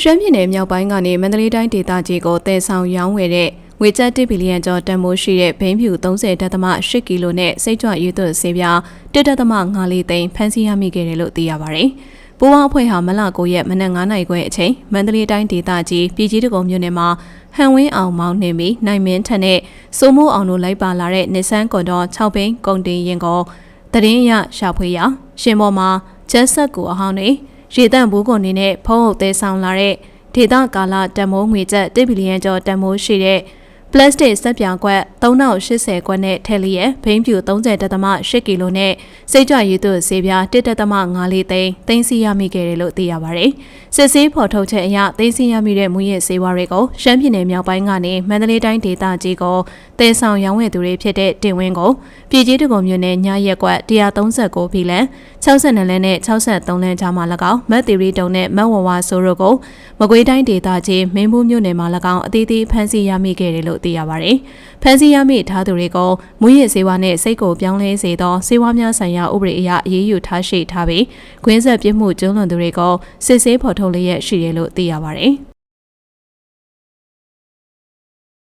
ရှမ်းပြည်နယ်မြောက်ပိုင်းကနေမန္တလေးတိုင်းဒေသကြီးကိုတည်ဆောင်ရောင်းဝယ်တဲ့ငွေကျပ်1ဘီလီယံကျော်တန်ဖိုးရှိတဲ့ဘိန်းဖြူ30.8ကီလိုနဲ့စိတ်ကြွရွသွတ်ဆေးပြား1.5သိန်းဖမ်းဆီးရမိခဲ့တယ်လို့သိရပါတယ်။ပူးပေါင်းအဖွဲ့ဟာမလ9ရက်မနက်9:00နာရီခွဲအချိန်မန္တလေးတိုင်းဒေသကြီးပြည်ကြီးတကုံမြို့နယ်မှာဟန်ဝင်းအောင်မောင်းနေပြီးနိုင်မင်းထက်နဲ့စိုးမိုးအောင်တို့လိုက်ပါလာတဲ့နစ်ဆန်ကွန်တော်6ဘိန်းကုန်တင်ရင်ကိုတရင်ရရှာဖွေရရှင်ပေါ်မှာချက်ဆက်ကိုအဟောင်းနေ ရေတန့်ဘူးကုန်နေနဲ့ဖုံးအုပ်သေးဆောင်လာတဲ့ဒေသကာလတန်မိုးငွေကျပ်1ဘီလီယံကျော်တန်မိုးရှိတဲ့ ပလတ်စတစ်စက်ပြောင်ကွက်3080ကွက်နဲ့ထက်လျက်ဘိန်းဖြူ30.8ကီလိုနဲ့စိတ်ကြွရည်သွဆေးပြား1.5သိန်းသိန်းစီရမိခဲ့တယ်လို့သိရပါတယ်။စစ်ဆေးဖော်ထုတ်ချက်အရသိန်းစီရမိတဲ့မူရစ်ဆေးဝါးတွေကိုရှမ်းပြည်နယ်မြောက်ပိုင်းကနေမန္တလေးတိုင်းဒေသကြီးကိုတည်ဆောင်ရောင်းဝယ်သူတွေဖြစ်တဲ့တင်ဝင်းကိုပြည်ကြီးတကုံမြို့နယ်ညရက်ကွက်139ဘီလန်62လမ်းနဲ့63လမ်းကြားမှာ၎င်းမတ်တီရီတုံနဲ့မတ်ဝဝဆိုတို့ကိုမကွေးတိုင်းဒေသကြီးမင်းဘူးမြို့နယ်မှာ၎င်းအသီးသီးဖမ်းဆီးရမိခဲ့တယ်လို့သိရပါတယ်။ဖမ်းဆီးရမိထားသူတွေကိုမူရစ်ဆေးဝါးနဲ့စိတ်ကိုပြောင်းလဲစေသောဆေးဝါးများဆိုင်ရာဥပဒေအရအရေးယူထားရှိထားပြီးခွင်းဆက်ပြစ်မှုကျူးလွန်သူတွေကိုစစ်ဆေးဖော်ထုတ်လျက်ရှိတယ်လို့သိရပါတယ်။